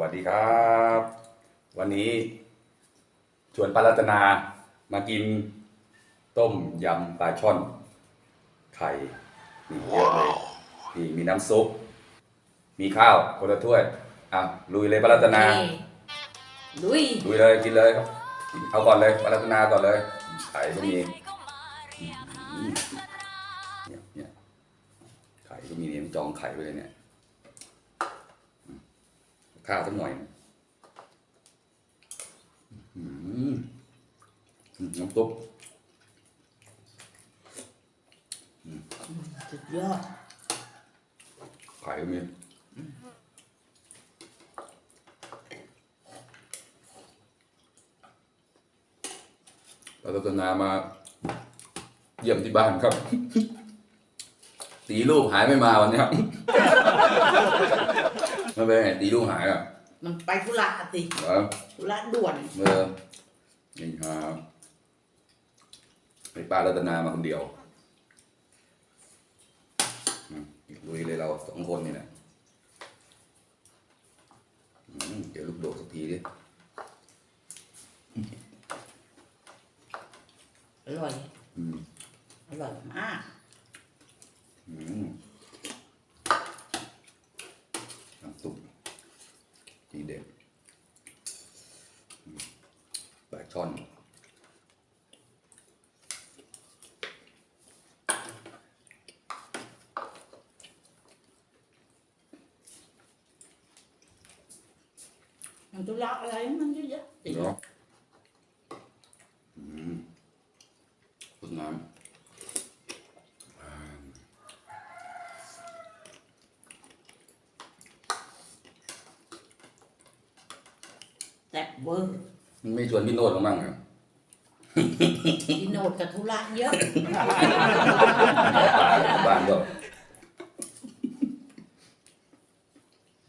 วัสดีครับ วันนี้ชวนป้ารัตนามากิน ต้มยำปลาช่อน ไข่นี่เยอะเลยนี่มีน้ำซุป มีข้าวคนละถ้วยอะลุยเลยป้ารัตนา ลุยลุยเลยกินเลยครับเอาก่อนเลยป้ารัตนาก่อนเลย ไข่ก็มีอืมเนี่ยเนี่ยไข่ก็มีเนี่ยจองไข่ไว้เลยเนี่ยอืม ข้าวสักหน่อยอืมอืมน้ำซุปสุดยอดไข่ก็มีเราจะนามา เยี่ยมที่บ้านครับ ตีลูกหายไม่มาวันนี้ครับ ไม่เป็นไงตีลูกหายอะมันไปธุระอะสิเหรอธุระด่วนเออนี่ครับให้ป้ารัตนามาคนเดียวอืมลุยเลยเราสองคนนี่แหละอืมเดี๋ยวลูกโดดสักทีดิอร่อยอืมอร่อยมากอืมน้ำซุปทีเด็ดอืม ปลาช่อนมันธุระอะไรมันเยอะแยะสิ เนาะอืมคุณน้ำ แซ่บเวอร์ มันไม่ชวนพี่โนดมามั่งอะพี่โนดกับธุระเยอะ บ้านก็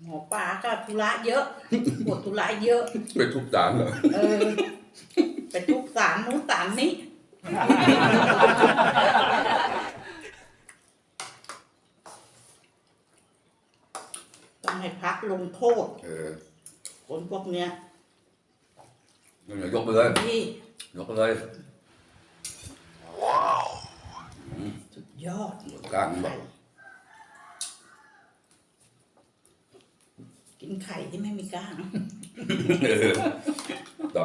หมอปลาก็ธุระเยอะปวดธุระเยอะ ไปทุบสารเหรอเออไปทุกสารนู้นสารนี้ ต้องให้พักลงโทษ เออ คนพวกเนี้ยงั้น เดี๋ยวยกไปเลยที่ยกไปเลยสุดยอดหมดกลางบอกกินไข่ที่ไม่มีกล้าง เออต่อ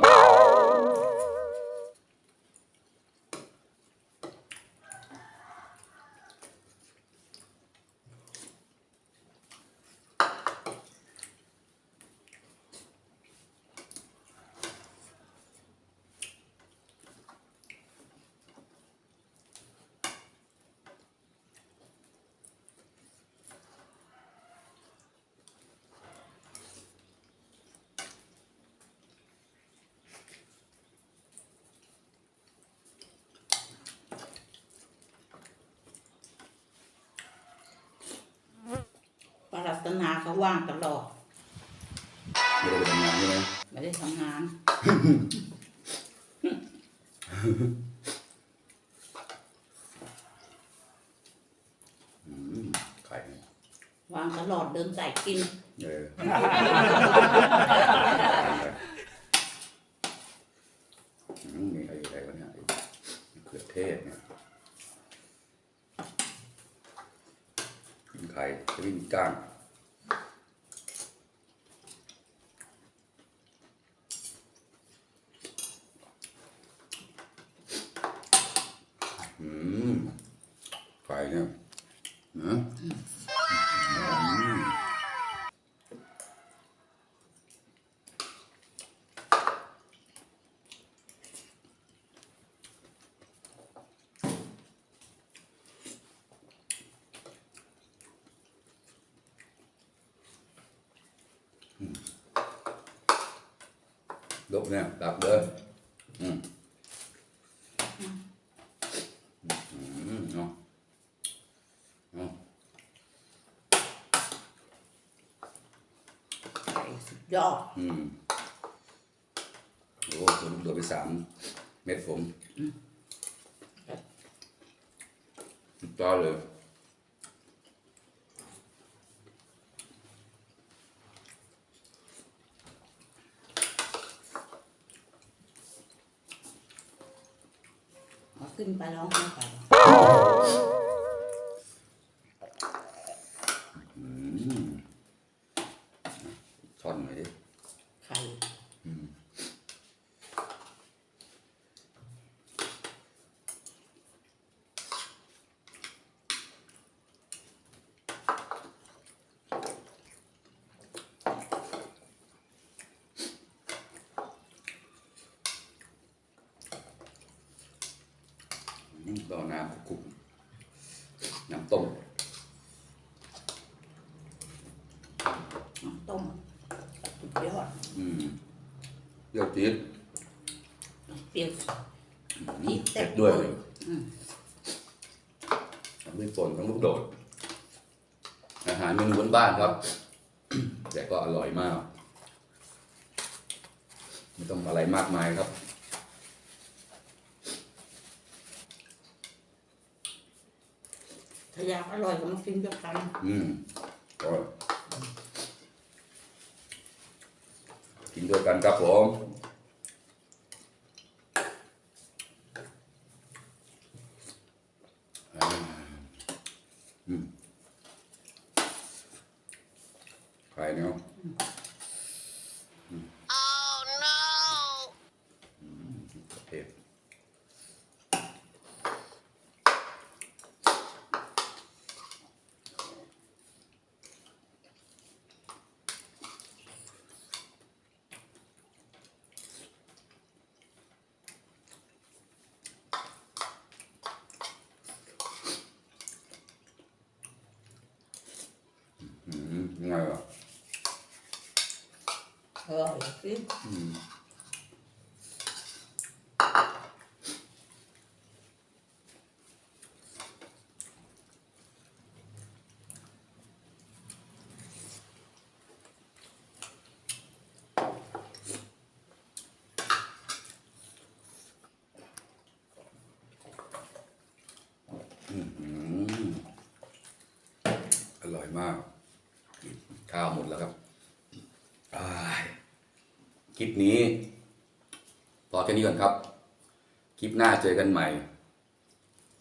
ปรัตนา เขาว่างตลอดไม่ได้ไปทำงานใช่ไหมไม่ได้ทำงาน อืมไข่เนี่ยว่างตลอดเดินสายกิน เอออืมมีอะไรอะไรวะเนี่ยไอ้มะเขือเทศเนี่ยกินไข่จะไม่มีกล้าง ไก่เนี่ยนะ ยอดอืมโอ้โหตัวไปสามเม็ดผมสุดยอดเลยขึ้นไปร้องไห้ไป รอน้ำกุกน้ำต้มน้ำต้มสุดยอดอืมเปรี้ยวจี๊ดเปรี้ยวอืจี๊มดเผ็ดด้วยอืมทั้งพริกป่นทั้งลูกโดด อาหารเมนูบ้านๆครับ แต่ก็อร่อยมาก ไม่ต้องอะไรมากมายครับ ถ้าอ ยามอร่อยก็มาฟินด้วยกันอืมอร่อยกินด้วยกันครับผมอ่าอืมใครเนาะ เผ็ดอืมยังไงอะ อร่อย สิอืมอืมอร่อยมาก ข้าวหมดแล้วครับ คลิปนี้พอแค่นี้ก่อนครับ คลิปหน้าเจอกันใหม่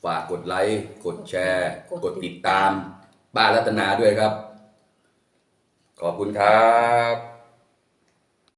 ฝากกดไลค์ กดแชร์ กดติดตาม ป้ารัตนาด้วยครับ ขอบคุณครับ